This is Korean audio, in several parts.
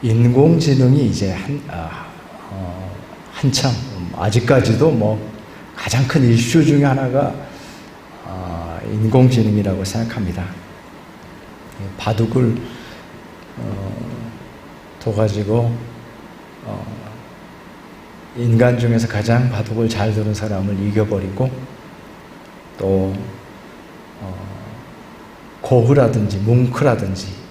인공지능이 이제 한, 아, 어, 한참, 음, 아직까지도 뭐 가장 큰 이슈 중에 하나가 아, 인공지능이라고 생각합니다. 예, 바둑을 어, 둬가지고 어, 인간 중에서 가장 바둑을 잘 두는 사람을 이겨버리고 또 어, 고흐라든지 뭉크라든지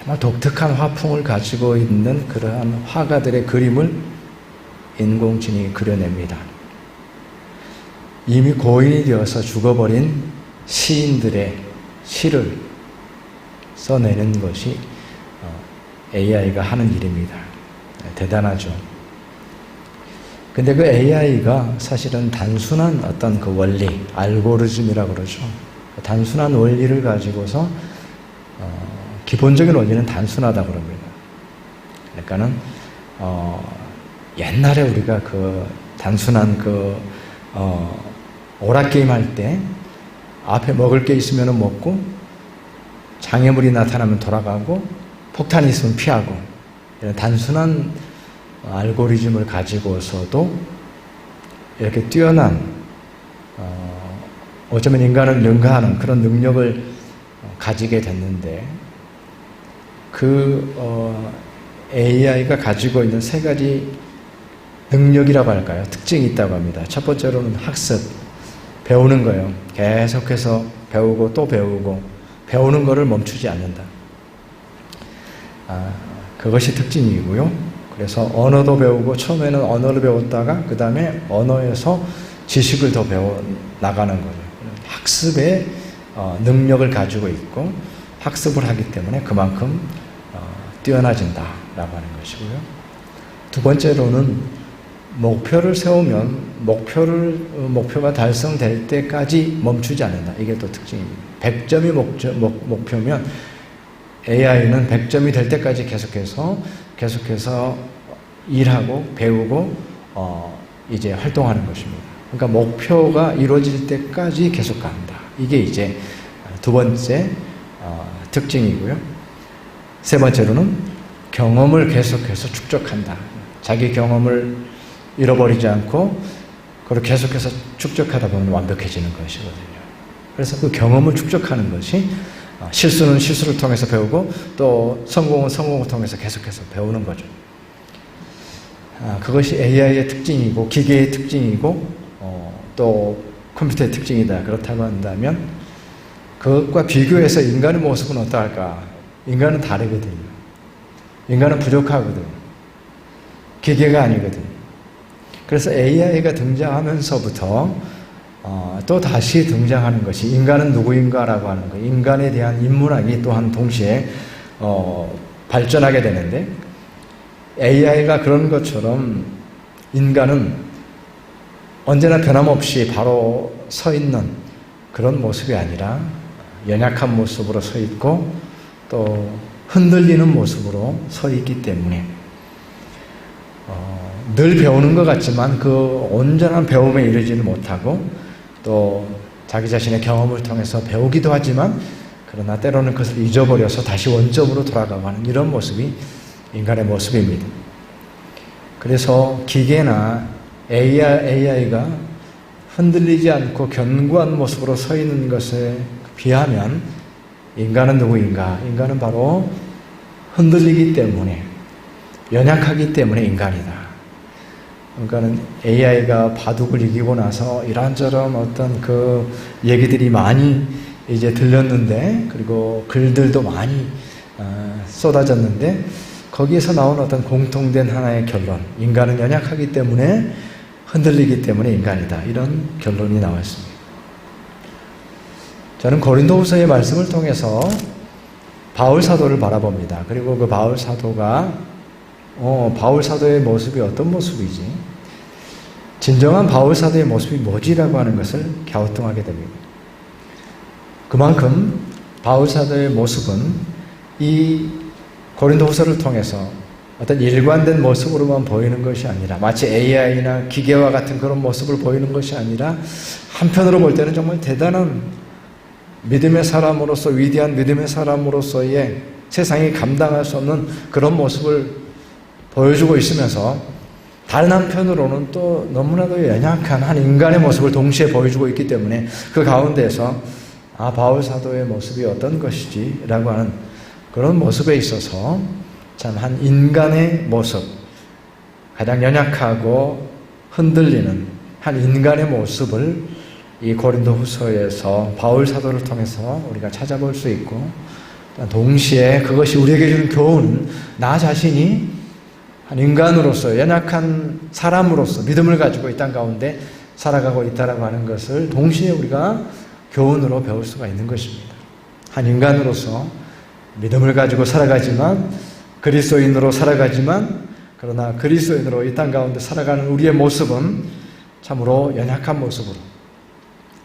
정말 독특한 화풍을 가지고 있는 그러한 화가들의 그림을 인공지능이 그려냅니다. 이미 고인이 되어서 죽어버린 시인들의 시를 써내는 것이 AI가 하는 일입니다. 대단하죠. 근데 그 AI가 사실은 단순한 어떤 그 원리, 알고리즘이라고 그러죠. 단순한 원리를 가지고서 어, 기본적인 원리는 단순하다 그럽니다. 그러니까는 어, 옛날에 우리가 그 단순한 그 어, 오락 게임 할 때 앞에 먹을 게 있으면 먹고 장애물이 나타나면 돌아가고 폭탄이 있으면 피하고 이런 단순한 알고리즘을 가지고서도 이렇게 뛰어난 어, 어쩌면 인간을 능가하는 그런 능력을 가지게 됐는데 그 어, AI가 가지고 있는 세 가지 능력이라고 할까요? 특징이 있다고 합니다. 첫 번째로는 학습, 배우는 거예요. 계속해서 배우고 또 배우고 배우는 거를 멈추지 않는다. 아, 그것이 특징이고요. 그래서 언어도 배우고 처음에는 언어를 배웠다가 그 다음에 언어에서 지식을 더 배워 나가는 거죠. 학습의 어, 능력을 가지고 있고 학습을 하기 때문에 그만큼 어, 뛰어나진다라고 하는 것이고요. 두 번째로는 목표를 세우면 목표를 어, 목표가 달성될 때까지 멈추지 않는다. 이게 또 특징입니다. 100점이 목표, 목, 목표면 AI는 100점이 될 때까지 계속해서 계속해서 일하고 배우고 어, 이제 활동하는 것입니다. 그러니까 목표가 이루어질 때까지 계속 간다. 이게 이제 두 번째 어, 특징이고요. 세 번째로는 경험을 계속해서 축적한다. 자기 경험을 잃어버리지 않고 그걸 계속해서 축적하다 보면 완벽해지는 것이거든요. 그래서 그 경험을 축적하는 것이 어, 실수는 실수를 통해서 배우고 또 성공은 성공을 통해서 계속해서 배우는 거죠. 아, 그것이 AI의 특징이고 기계의 특징이고 어, 또 컴퓨터의 특징이다. 그렇다고 한다면 그것과 비교해서 인간의 모습은 어떠할까? 인간은 다르거든요. 인간은 부족하거든. 기계가 아니거든. 그래서 AI가 등장하면서부터 어, 또 다시 등장하는 것이 인간은 누구인가라고 하는 거. 인간에 대한 인문학이 또한 동시에 어, 발전하게 되는데 AI가 그런 것처럼 인간은 언제나 변함없이 바로 서 있는 그런 모습이 아니라 연약한 모습으로 서 있고 또 흔들리는 모습으로 서 있기 때문에 어, 늘 배우는 것 같지만 그 온전한 배움에 이르지는 못하고 또 자기 자신의 경험을 통해서 배우기도 하지만 그러나 때로는 그것을 잊어버려서 다시 원점으로 돌아가고 하는 이런 모습이 인간의 모습입니다. 그래서 기계나 AI가 흔들리지 않고 견고한 모습으로 서 있는 것에 비하면 인간은 누구인가? 인간은 바로 흔들리기 때문에 연약하기 때문에 인간이다. 그러니까는 AI가 바둑을 이기고 나서 이런저런 어떤 그 얘기들이 많이 이제 들렸는데 그리고 글들도 많이 어, 쏟아졌는데 거기에서 나온 어떤 공통된 하나의 결론 인간은 연약하기 때문에 흔들리기 때문에 인간이다 이런 결론이 나왔습니다. 저는 고린도후서의 말씀을 통해서 바울 사도를 바라봅니다. 그리고 그 바울 사도가 어, 바울 사도의 모습이 어떤 모습이지? 진정한 바울 사도의 모습이 뭐지라고 하는 것을 갸우뚱하게 됩니다. 그만큼 바울 사도의 모습은 이 고린도후서를 통해서 어떤 일관된 모습으로만 보이는 것이 아니라 마치 AI나 기계와 같은 그런 모습을 보이는 것이 아니라 한편으로 볼 때는 정말 대단한 믿음의 사람으로서 위대한 믿음의 사람으로서의 세상이 감당할 수 없는 그런 모습을 보여주고 있으면서 다른 한편으로는 또 너무나도 연약한 한 인간의 모습을 동시에 보여주고 있기 때문에 그 가운데서 아 바울 사도의 모습이 어떤 것이지라고 하는 그런 모습에 있어서 참 한 인간의 모습 가장 연약하고 흔들리는 한 인간의 모습을 이 고린도 후서에서 바울 사도를 통해서 우리가 찾아볼 수 있고 동시에 그것이 우리에게 주는 교훈은 나 자신이 한 인간으로서 연약한 사람으로서 믿음을 가지고 이 땅 가운데 살아가고 있다라고 하는 것을 동시에 우리가 교훈으로 배울 수가 있는 것입니다. 한 인간으로서 믿음을 가지고 살아가지만 그리스도인으로 살아가지만 그러나 그리스도인으로 이 땅 가운데 살아가는 우리의 모습은 참으로 연약한 모습으로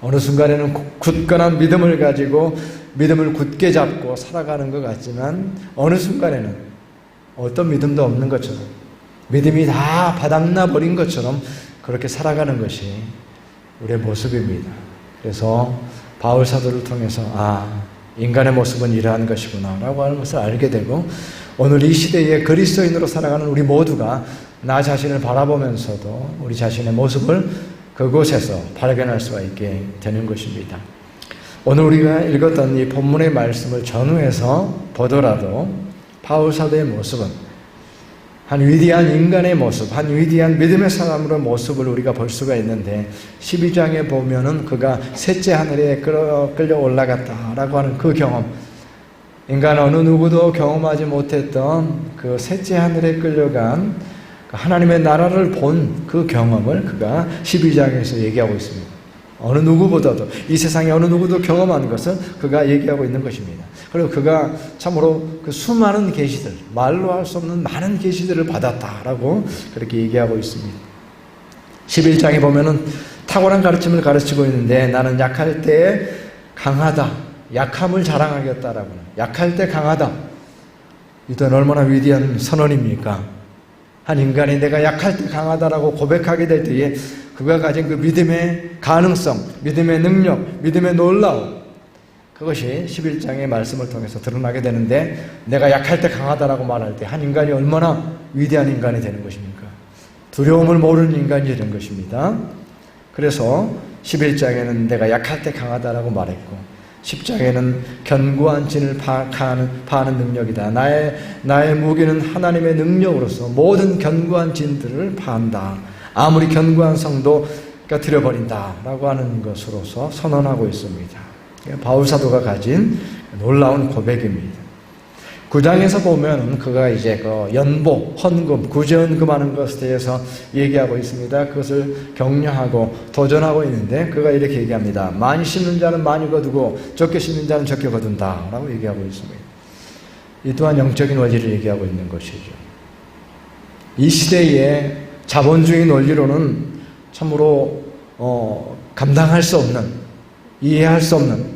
어느 순간에는 굳건한 믿음을 가지고 믿음을 굳게 잡고 살아가는 것 같지만 어느 순간에는 어떤 믿음도 없는 것처럼 믿음이 다 바닥나 버린 것처럼 그렇게 살아가는 것이 우리의 모습입니다. 그래서 바울 사도를 통해서 아 인간의 모습은 이러한 것이구나라고 하는 것을 알게 되고 오늘 이 시대에 그리스도인으로 살아가는 우리 모두가 나 자신을 바라보면서도 우리 자신의 모습을 그곳에서 발견할 수가 있게 되는 것입니다. 오늘 우리가 읽었던 이 본문의 말씀을 전후해서 보더라도 바울 사도의 모습은 한 위대한 인간의 모습, 한 위대한 믿음의 사람으로 모습을 우리가 볼 수가 있는데 12장에 보면은 그가 셋째 하늘에 끌려 올라갔다라고 하는 그 경험 인간 어느 누구도 경험하지 못했던 그 셋째 하늘에 끌려간 그 하나님의 나라를 본 그 경험을 그가 12장에서 얘기하고 있습니다. 어느 누구보다도 이 세상에 어느 누구도 경험하는 것을 그가 얘기하고 있는 것입니다. 그리고 그가 참으로 그 수많은 계시들, 말로 할 수 없는 많은 계시들을 받았다라고 그렇게 얘기하고 있습니다. 11장에 보면은 탁월한 가르침을 가르치고 있는데 나는 약할 때 강하다. 약함을 자랑하겠다라고. 약할 때 강하다. 이건 얼마나 위대한 선언입니까? 한 인간이 내가 약할 때 강하다라고 고백하게 될 때에 그가 가진 그 믿음의 가능성, 믿음의 능력, 믿음의 놀라움, 그것이 11장의 말씀을 통해서 드러나게 되는데 내가 약할 때 강하다라고 말할 때 한 인간이 얼마나 위대한 인간이 되는 것입니까? 두려움을 모르는 인간이 되는 것입니다. 그래서 11장에는 내가 약할 때 강하다라고 말했고 10장에는 견고한 진을 파악하는, 파는 능력이다. 나의, 나의 무기는 하나님의 능력으로서 모든 견고한 진들을 파한다. 아무리 견고한 성도 깨뜨려버린다. 라고 하는 것으로서 선언하고 있습니다. 바울사도가 가진 놀라운 고백입니다. 9장에서 보면 그가 이제 그 연보, 헌금, 구제헌금하는 것에 대해서 얘기하고 있습니다. 그것을 격려하고 도전하고 있는데 그가 이렇게 얘기합니다. 많이 심는 자는 많이 거두고 적게 심는 자는 적게 거둔다. 라고 얘기하고 있습니다. 이 또한 영적인 원리를 얘기하고 있는 것이죠. 이 시대의 자본주의 논리로는 참으로 어, 감당할 수 없는, 이해할 수 없는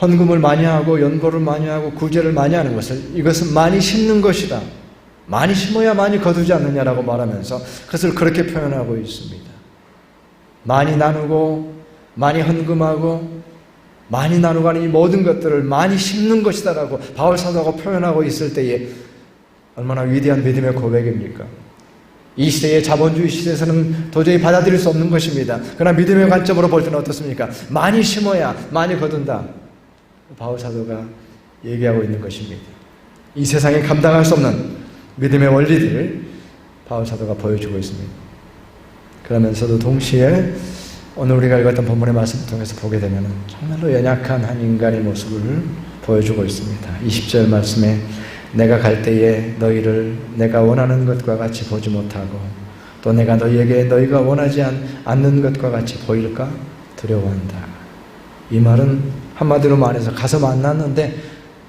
헌금을 많이 하고 연고를 많이 하고 구제를 많이 하는 것을 이것은 많이 심는 것이다. 많이 심어야 많이 거두지 않느냐라고 말하면서 그것을 그렇게 표현하고 있습니다. 많이 나누고 많이 헌금하고 많이 나누고 하는 이 모든 것들을 많이 심는 것이다라고 바울 사도가 표현하고 있을 때에 얼마나 위대한 믿음의 고백입니까? 이 시대의 자본주의 시대에서는 도저히 받아들일 수 없는 것입니다. 그러나 믿음의 관점으로 볼 때는 어떻습니까? 많이 심어야 많이 거둔다. 바울 사도가 얘기하고 있는 것입니다. 이 세상에 감당할 수 없는 믿음의 원리들을 바울 사도가 보여주고 있습니다. 그러면서도 동시에 오늘 우리가 읽었던 본문의 말씀을 통해서 보게 되면 정말로 연약한 한 인간의 모습을 보여주고 있습니다. 20절 말씀에 내가 갈 때에 너희를 내가 원하는 것과 같이 보지 못하고 또 내가 너희에게 너희가 원하지 않는 것과 같이 보일까 두려워한다. 이 말은 한마디로 말해서 가서 만났는데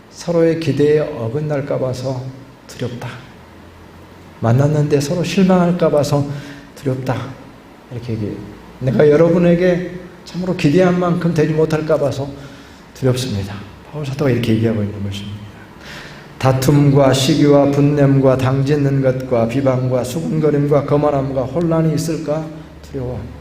서로의 기대에 어긋날까 봐서 두렵다. 만났는데 서로 실망할까 봐서 두렵다. 이렇게 얘기해요. 내가 여러분에게 참으로 기대한 만큼 되지 못할까 봐서 두렵습니다. 바울 사도가 이렇게 얘기하고 있는 것입니다. 다툼과 시기와 분냄과 당짓는 것과 비방과 수군거림과 거만함과 혼란이 있을까 두려워.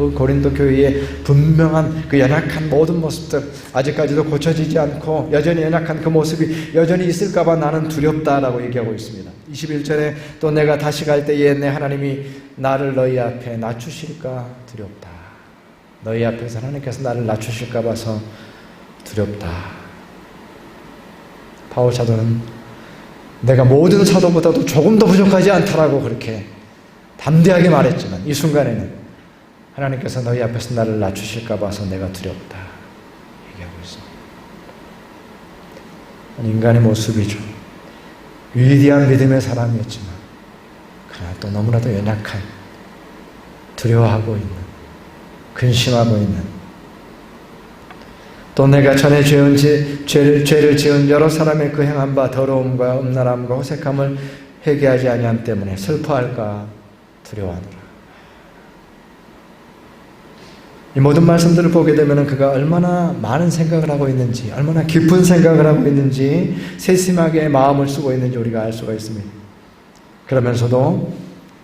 그그 고린도 교회의 분명한 그 연약한 모든 모습들 아직까지도 고쳐지지 않고 여전히 연약한 그 모습이 여전히 있을까봐 나는 두렵다라고 얘기하고 있습니다. 21절에 또 내가 다시 갈 때에 내 하나님이 나를 너희 앞에 낮추실까 두렵다. 너희 앞에서 하나님께서 나를 낮추실까 봐서 두렵다. 바울 사도는 내가 모든 사도보다도 조금 더 부족하지 않다라고 그렇게 담대하게 말했지만 이 순간에는 하나님께서 너희 앞에서 나를 낮추실까 봐서 내가 두렵다. 얘기하고 있습니다. 인간의 모습이죠. 위대한 믿음의 사람이었지만 그러나 또 너무나도 연약한 두려워하고 있는 근심하고 있는 또 내가 전에 죄은 지, 죄를, 죄를 지은 여러 사람의 그 행한 바 더러움과 음란함과 호색함을 회개하지 아니함 때문에 슬퍼할까 두려워하노라. 이 모든 말씀들을 보게 되면 그가 얼마나 많은 생각을 하고 있는지, 얼마나 깊은 생각을 하고 있는지, 세심하게 마음을 쓰고 있는지 우리가 알 수가 있습니다. 그러면서도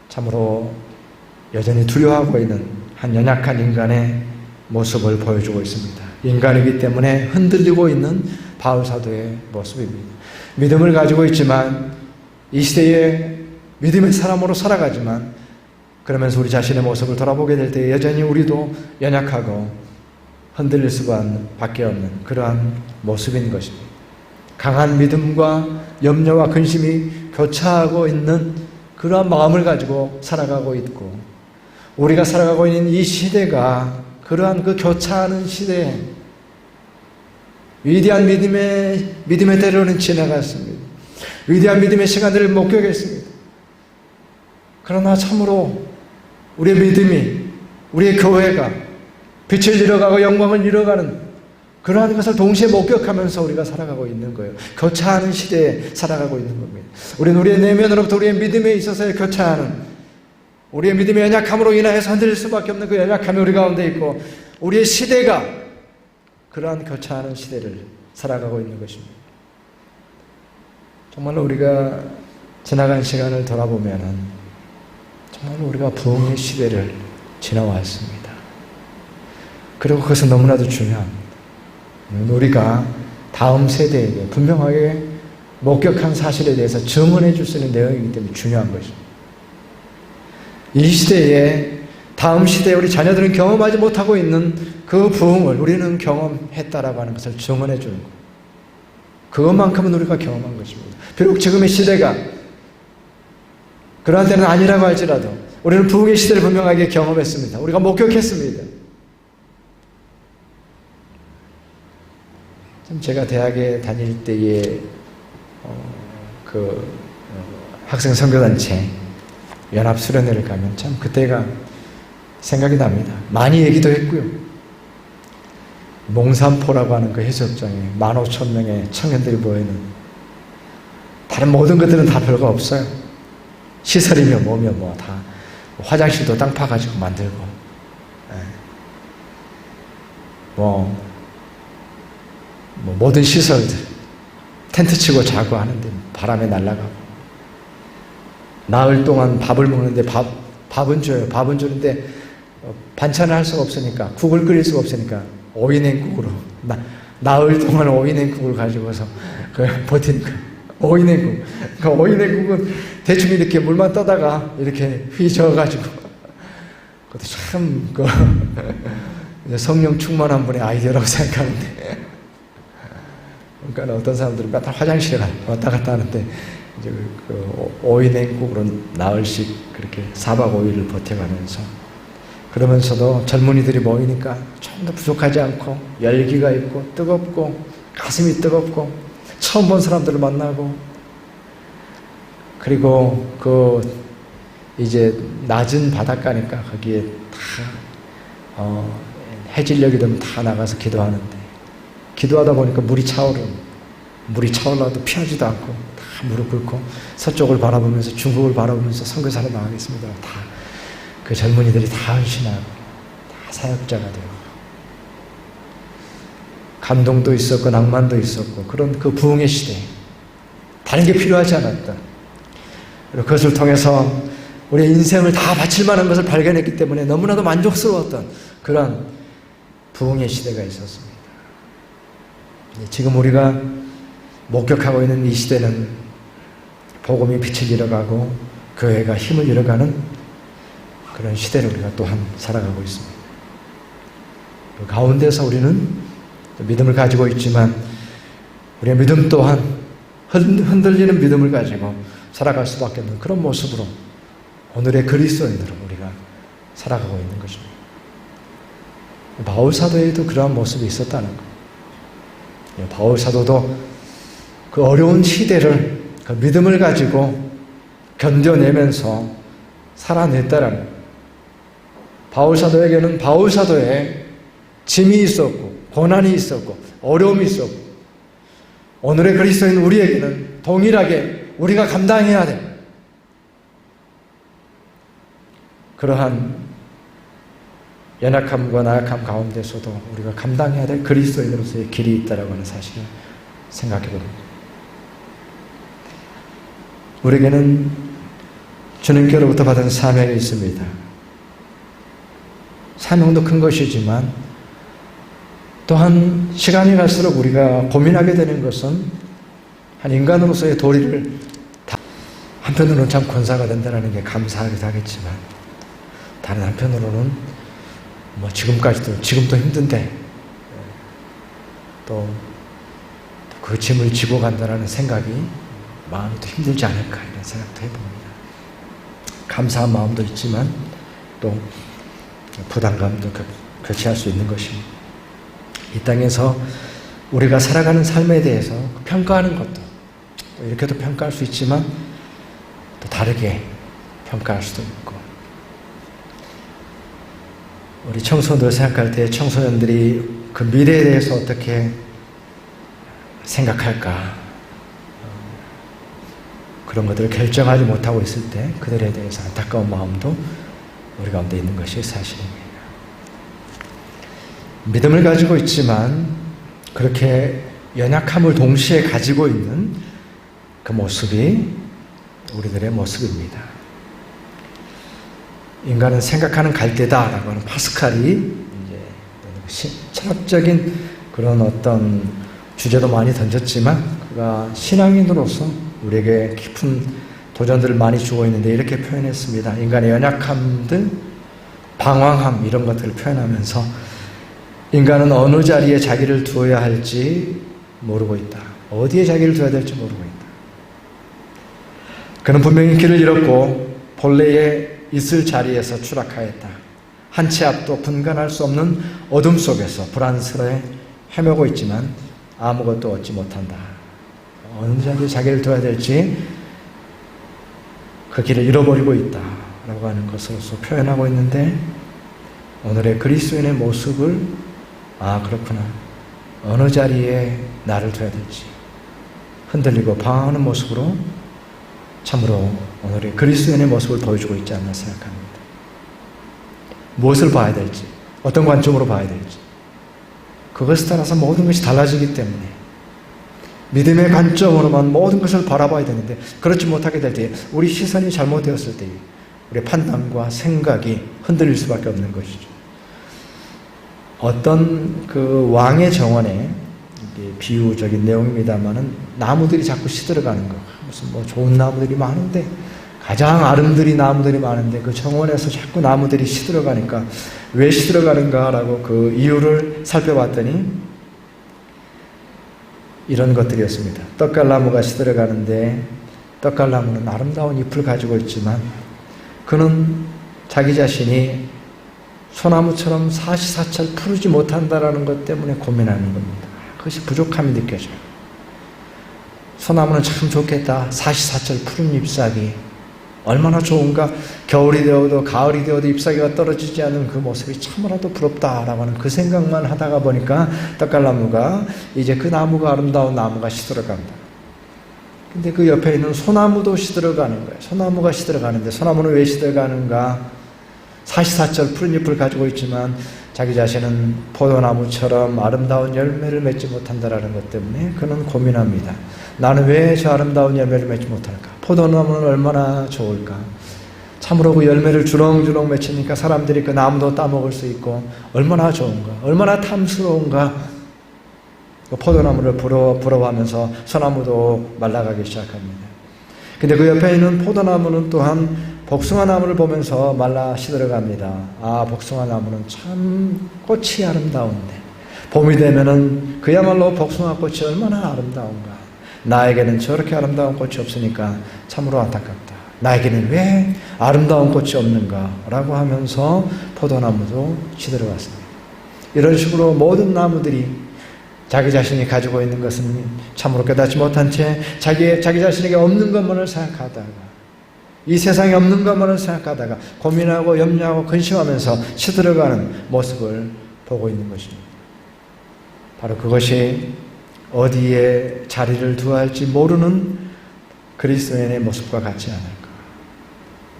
참으로 여전히 두려워하고 있는 한 연약한 인간의 모습을 보여주고 있습니다. 인간이기 때문에 흔들리고 있는 바울 사도의 모습입니다. 믿음을 가지고 있지만 이 시대에 믿음의 사람으로 살아가지만 그러면서 우리 자신의 모습을 돌아보게 될 때 여전히 우리도 연약하고 흔들릴 수밖에 없는 그러한 모습인 것입니다. 강한 믿음과 염려와 근심이 교차하고 있는 그러한 마음을 가지고 살아가고 있고 우리가 살아가고 있는 이 시대가 그러한 그 교차하는 시대에 위대한 믿음의 믿음의 때로는 지나갔습니다. 위대한 믿음의 시간들을 목격했습니다. 그러나 참으로 우리의 믿음이 우리의 교회가 빛을 잃어가고 영광을 잃어가는 그러한 것을 동시에 목격하면서 우리가 살아가고 있는 거예요. 교차하는 시대에 살아가고 있는 겁니다. 우리는 우리의 내면으로부터 우리의 믿음에 있어서의 교차하는 우리의 믿음의 연약함으로 인하여서 흔들릴 수밖에 없는 그 연약함이 우리 가운데 있고 우리의 시대가 그러한 교차하는 시대를 살아가고 있는 것입니다. 정말로 우리가 지나간 시간을 돌아보면은 정말로 우리가 부흥의 시대를 지나왔습니다. 그리고 그것은 너무나도 중요합니다. 우리가 다음 세대에게 분명하게 목격한 사실에 대해서 증언해 줄 수 있는 내용이기 때문에 중요한 것입니다. 이 시대에 다음 시대에 우리 자녀들은 경험하지 못하고 있는 그 부흥을 우리는 경험했다라고 하는 것을 증언해 주는 것. 그것만큼은 우리가 경험한 것입니다. 비록 지금의 시대가 그러한 때는 아니라고 할지라도 우리는 부흥의 시대를 분명하게 경험했습니다. 우리가 목격했습니다. 참 제가 대학에 다닐 때에 어, 그 어, 학생 선교단체 연합 수련회를 가면 참 그때가 생각이 납니다. 많이 얘기도 했고요. 몽산포라고 하는 그 해수욕장에 만 오천 명의 청년들이 모이는 다른 모든 것들은 다 별거 없어요. 시설이며 뭐며 뭐 다 화장실도 땅 파가지고 만들고 예. 뭐, 뭐 모든 시설들 텐트 치고 자고 하는데 바람에 날아가고 나흘 동안 밥을 먹는데 밥, 밥은 줘요. 밥은 주는데 어, 반찬을 할 수가 없으니까 국을 끓일 수가 없으니까 오이냉국으로 나, 나흘 동안 오이냉국을 가지고서 그 버틴 그 오이냉국. 그 오이냉국은 대충 이렇게 물만 떠다가 이렇게 휘저어가지고 그것도 참 그 성령 충만한 분의 아이디어라고 생각하는데 그러니까 어떤 사람들은 맨날 화장실에 왔다 갔다 하는데 이제 그 오이 냉국으로 나흘씩 그렇게 4박 5일을 버텨가면서 그러면서도 젊은이들이 모이니까 좀 더 부족하지 않고 열기가 있고 뜨겁고 가슴이 뜨겁고 처음 본 사람들을 만나고 그리고 그 이제 낮은 바닷가니까 거기에 다 어, 해질녘이 되면 다 나가서 기도하는데 기도하다 보니까 물이 차오르 물이 차올라도 피하지도 않고 다 무릎 꿇고 서쪽을 바라보면서 중국을 바라보면서 선교사로 나가겠습니다. 다 그 젊은이들이 다 헌신하고 다 사역자가 되고 감동도 있었고 낭만도 있었고 그런 그 부흥의 시대 다른 게 필요하지 않았다. 그리고 그것을 통해서 우리의 인생을 다 바칠 만한 것을 발견했기 때문에 너무나도 만족스러웠던 그런 부흥의 시대가 있었습니다. 지금 우리가 목격하고 있는 이 시대는 복음이 빛을 잃어가고 교회가 힘을 잃어가는 그런 시대를 우리가 또한 살아가고 있습니다. 그 가운데서 우리는 믿음을 가지고 있지만 우리의 믿음 또한 흔들리는 믿음을 가지고 살아갈 수밖에 없는 그런 모습으로 오늘의 그리스도인으로 우리가 살아가고 있는 것입니다. 바울 사도에도 그러한 모습이 있었다는 것. 예, 바울 사도도 그 어려운 시대를 그 믿음을 가지고 견뎌내면서 살아냈다라는 것. 바울 사도에게는 바울 사도에 짐이 있었고 고난이 있었고 어려움이 있었고 오늘의 그리스도인 우리에게는 동일하게 우리가 감당해야 돼. 그러한 연약함과 나약함 가운데서도 우리가 감당해야 될 그리스도인으로서의 길이 있다라고 하는 사실을 생각해 봅니다. 우리에게는 주님께로부터 받은 사명이 있습니다. 사명도 큰 것이지만 또한 시간이 갈수록 우리가 고민하게 되는 것은 한 인간으로서의 도리를 다 한편으로는 참 권사가 된다는 게 감사하기도 하겠지만 다른 한편으로는 뭐 지금까지도 지금도 힘든데 또 그 짐을 지고 간다는 생각이 마음이 또 힘들지 않을까 이런 생각도 해봅니다. 감사한 마음도 있지만 또 부담감도 교체할 수 있는 것입니다. 이 땅에서 우리가 살아가는 삶에 대해서 평가하는 것도 이렇게도 평가할 수 있지만 또 다르게 평가할 수도 있고 우리 청소년들 생각할 때 청소년들이 그 미래에 대해서 어떻게 생각할까 그런 것들을 결정하지 못하고 있을 때 그들에 대해서 안타까운 마음도 우리 가운데 있는 것이 사실입니다. 믿음을 가지고 있지만 그렇게 연약함을 동시에 가지고 있는 그 모습이 우리들의 모습입니다. 인간은 생각하는 갈대다라고 하는 파스칼이 이제 철학적인 그런 어떤 주제도 많이 던졌지만 그가 신앙인으로서 우리에게 깊은 도전들을 많이 주고 있는데 이렇게 표현했습니다. 인간의 연약함들, 방황함 이런 것들을 표현하면서 인간은 어느 자리에 자기를 두어야 할지 모르고 있다. 어디에 자기를 두어야 될지 모르고 있다. 그는 분명히 길을 잃었고 본래에 있을 자리에서 추락하였다. 한 치 앞도 분간할 수 없는 어둠 속에서 불안스러워 헤매고 있지만 아무것도 얻지 못한다. 어느 자리에 자기를 둬야 될지 그 길을 잃어버리고 있다. 라고 하는 것으로서 표현하고 있는데 오늘의 그리스도인의 모습을 아, 그렇구나. 어느 자리에 나를 둬야 될지 흔들리고 방황하는 모습으로 참으로 오늘의 그리스도인의 모습을 보여주고 있지 않나 생각합니다. 무엇을 봐야 될지, 어떤 관점으로 봐야 될지, 그것에 따라서 모든 것이 달라지기 때문에 믿음의 관점으로만 모든 것을 바라봐야 되는데 그렇지 못하게 될 때 우리 시선이 잘못되었을 때 우리 판단과 생각이 흔들릴 수밖에 없는 것이죠. 어떤 그 왕의 정원에 비유적인 내용입니다만은 나무들이 자꾸 시들어가는 거. 무슨 뭐 좋은 나무들이 많은데 가장 아름드리 나무들이 많은데 그 정원에서 자꾸 나무들이 시들어가니까 왜 시들어가는가라고 그 이유를 살펴봤더니 이런 것들이었습니다. 떡갈나무가 시들어가는데 떡갈나무는 아름다운 잎을 가지고 있지만 그는 자기 자신이 소나무처럼 사시사철 푸르지 못한다라는 것 때문에 고민하는 겁니다. 그것이 부족함이 느껴져요. 소나무는 참 좋겠다. 사시사철 푸른 잎사귀. 얼마나 좋은가. 겨울이 되어도 가을이 되어도 잎사귀가 떨어지지 않는 그 모습이 참으로도 부럽다라고 하는 그 생각만 하다가 보니까 떡갈나무가 이제 그 나무가 아름다운 나무가 시들어간다. 근데 그 옆에 있는 소나무도 시들어가는 거예요. 소나무가 시들어가는데 소나무는 왜 시들어가는가? 사시사철 푸른 잎을 가지고 있지만 자기 자신은 포도나무처럼 아름다운 열매를 맺지 못한다라는 것 때문에 그는 고민합니다. 나는 왜 저 아름다운 열매를 맺지 못할까? 포도나무는 얼마나 좋을까? 참으로 그 열매를 주렁주렁 맺히니까 사람들이 그 나무도 따먹을 수 있고 얼마나 좋은가, 얼마나 탐스러운가. 그 포도나무를 부러, 부러워하면서 소나무도 말라가기 시작합니다. 근데 그 옆에 있는 포도나무는 또한 복숭아 나무를 보면서 말라 시들어갑니다. 아, 복숭아 나무는 참 꽃이 아름다운데. 봄이 되면은 그야말로 복숭아 꽃이 얼마나 아름다운가. 나에게는 저렇게 아름다운 꽃이 없으니까 참으로 안타깝다. 나에게는 왜 아름다운 꽃이 없는가? 라고 하면서 포도나무도 시들어갔습니다. 이런 식으로 모든 나무들이 자기 자신이 가지고 있는 것은 참으로 깨닫지 못한 채 자기, 자기 자신에게 없는 것만을 생각하다가 이 세상에 없는 것만을 생각하다가 고민하고 염려하고 근심하면서 시들어가는 모습을 보고 있는 것입니다. 바로 그것이 어디에 자리를 두어야 할지 모르는 그리스도인의 모습과 같지 않을까.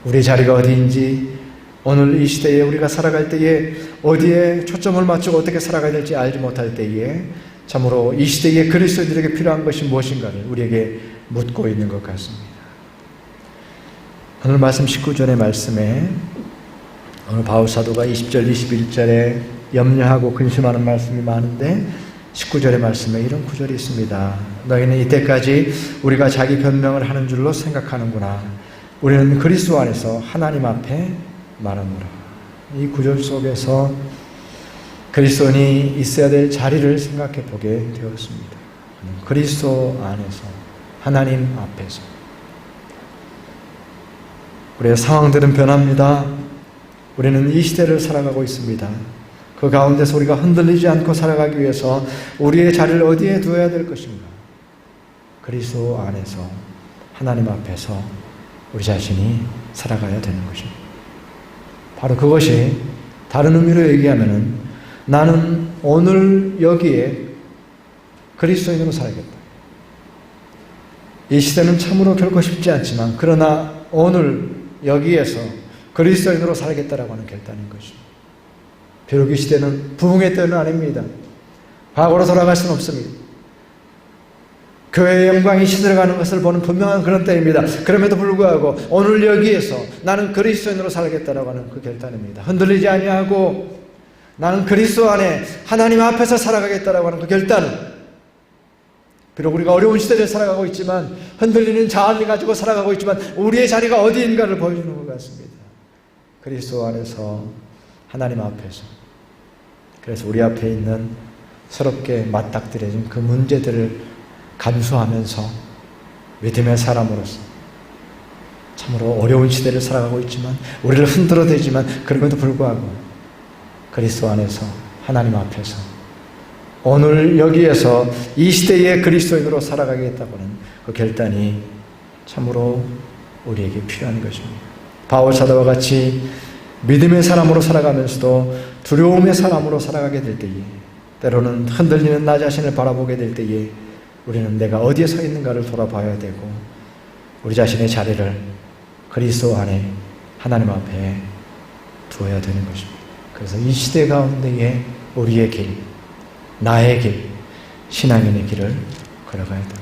우리의 자리가 어디인지 오늘 이 시대에 우리가 살아갈 때에 어디에 초점을 맞추고 어떻게 살아가야 될지 알지 못할 때에 참으로 이 시대에 그리스도인들에게 필요한 것이 무엇인가를 우리에게 묻고 있는 것 같습니다. 오늘 말씀 19절의 말씀에 오늘 바울 사도가 20절, 21절에 염려하고 근심하는 말씀이 많은데 19절의 말씀에 이런 구절이 있습니다. 너희는 이때까지 우리가 자기 변명을 하는 줄로 생각하는구나. 우리는 그리스도 안에서 하나님 앞에 말하노라. 이 구절 속에서 그리스도인이 있어야 될 자리를 생각해 보게 되었습니다. 그리스도 안에서 하나님 앞에서 우리의 상황들은 변합니다. 우리는 이 시대를 살아가고 있습니다. 그 가운데서 우리가 흔들리지 않고 살아가기 위해서 우리의 자리를 어디에 두어야 될 것인가? 그리스도 안에서 하나님 앞에서 우리 자신이 살아가야 되는 것입니다. 바로 그것이 다른 의미로 얘기하면은 나는 오늘 여기에 그리스도인으로 살겠다. 이 시대는 참으로 결코 쉽지 않지만 그러나 오늘 여기에서 그리스도인으로 살겠다라고 하는 결단인 것입니다. 비록 이 시대는 부흥의 때는 아닙니다. 과거로 돌아갈 수는 없습니다. 교회의 영광이 시들어가는 것을 보는 분명한 그런 때입니다. 그럼에도 불구하고 오늘 여기에서 나는 그리스도인으로 살겠다라고 하는 그 결단입니다. 흔들리지 아니하고 나는 그리스도 안에 하나님 앞에서 살아가겠다라고 하는 그 결단은 비록 우리가 어려운 시대를 살아가고 있지만 흔들리는 자아를 가지고 살아가고 있지만 우리의 자리가 어디인가를 보여주는 것 같습니다. 그리스도 안에서 하나님 앞에서 그래서 우리 앞에 있는 서럽게 맞닥뜨려진 그 문제들을 감수하면서 믿음의 사람으로서 참으로 어려운 시대를 살아가고 있지만 우리를 흔들어대지만 그럼에도 불구하고 그리스도 안에서 하나님 앞에서 오늘 여기에서 이 시대의 그리스도인으로 살아가겠다고는 그 결단이 참으로 우리에게 필요한 것입니다. 바울 사도와 같이 믿음의 사람으로 살아가면서도 두려움의 사람으로 살아가게 될 때에 때로는 흔들리는 나 자신을 바라보게 될 때에 우리는 내가 어디에 서 있는가를 돌아봐야 되고 우리 자신의 자리를 그리스도 안에 하나님 앞에 두어야 되는 것입니다. 그래서 이 시대 가운데에 우리의 길, 나의 길, 신앙인의 길을 걸어가야 됩니다.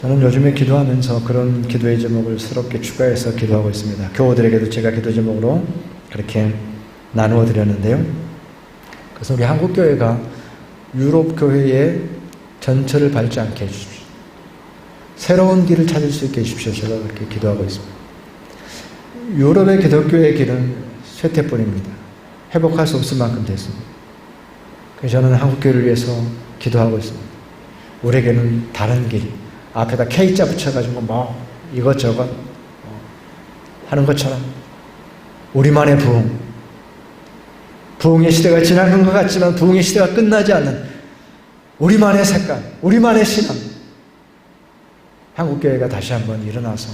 저는 요즘에 기도하면서 그런 기도의 제목을 새롭게 추가해서 기도하고 있습니다. 교우들에게도 제가 기도 제목으로 그렇게 나누어 드렸는데요. 그래서 우리 한국교회가 유럽 교회의 전철을 밟지 않게 해주십시오. 새로운 길을 찾을 수 있게 해주십시오. 제가 그렇게 기도하고 있습니다. 유럽의 기독교의 길은 쇠퇴뿐입니다. 회복할 수 없을 만큼 됐습니다. 저는 한국교회를 위해서 기도하고 있습니다. 우리에게는 다른 길, 앞에다 K자 붙여가지고 뭐 이것저것 뭐 하는 것처럼 우리만의 부흥, 부흥의 시대가 지나간 것 같지만 부흥의 시대가 끝나지 않는 우리만의 색깔, 우리만의 신앙. 한국교회가 다시 한번 일어나서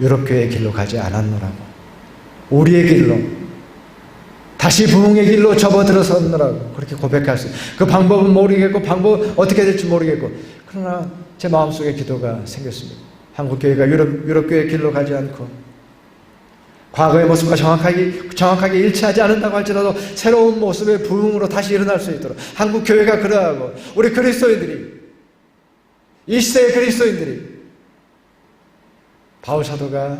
유럽교회의 길로 가지 않았노라고. 우리의 길로, 다시 부흥의 길로 접어들어섰노라고. 그렇게 고백할 수. 그 방법은 모르겠고, 방법 어떻게 될지 모르겠고. 그러나 제 마음속에 기도가 생겼습니다. 한국 교회가 유럽, 유럽 교회의 길로 가지 않고, 과거의 모습과 정확하게, 정확하게 일치하지 않는다고 할지라도 새로운 모습의 부흥으로 다시 일어날 수 있도록 한국 교회가 그러하고 우리 그리스도인들이 이 시대의 그리스도인들이 바울 사도가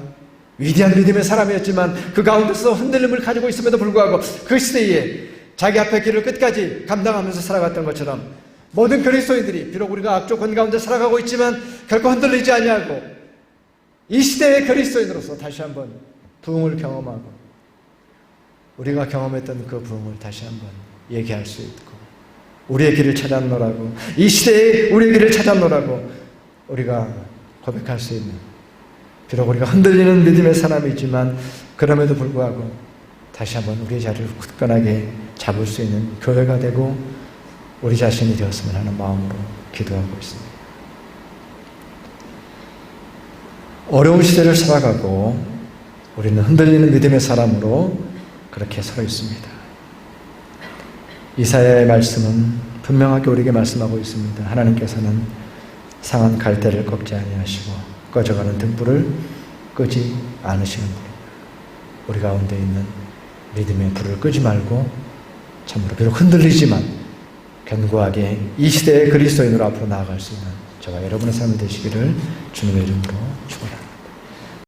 위대한 믿음의 사람이었지만 그 가운데서 흔들림을 가지고 있음에도 불구하고 그 시대에 자기 앞에 길을 끝까지 감당하면서 살아갔던 것처럼 모든 그리스도인들이 비록 우리가 악조건 가운데 살아가고 있지만 결코 흔들리지 아니하고 이 시대의 그리스도인으로서 다시 한번 부흥을 경험하고 우리가 경험했던 그 부흥을 다시 한번 얘기할 수 있고 우리의 길을 찾았노라고 이 시대에 우리의 길을 찾았노라고 우리가 고백할 수 있는 비록 우리가 흔들리는 믿음의 사람이지만 그럼에도 불구하고 다시 한번 우리의 자리를 굳건하게 잡을 수 있는 교회가 되고 우리 자신이 되었으면 하는 마음으로 기도하고 있습니다. 어려운 시대를 살아가고 우리는 흔들리는 믿음의 사람으로 그렇게 서 있습니다. 이사야의 말씀은 분명하게 우리에게 말씀하고 있습니다. 하나님께서는 상한 갈대를 꺾지 아니하시고 꺼져가는 등불을 끄지 않으시는 분. 우리 가운데 있는 믿음의 불을 끄지 말고 참으로 비록 흔들리지만 견고하게 이 시대의 그리스도인으로 앞으로 나아갈 수 있는 저와 여러분의 삶이 되시기를 주님의 이름으로 축원합니다.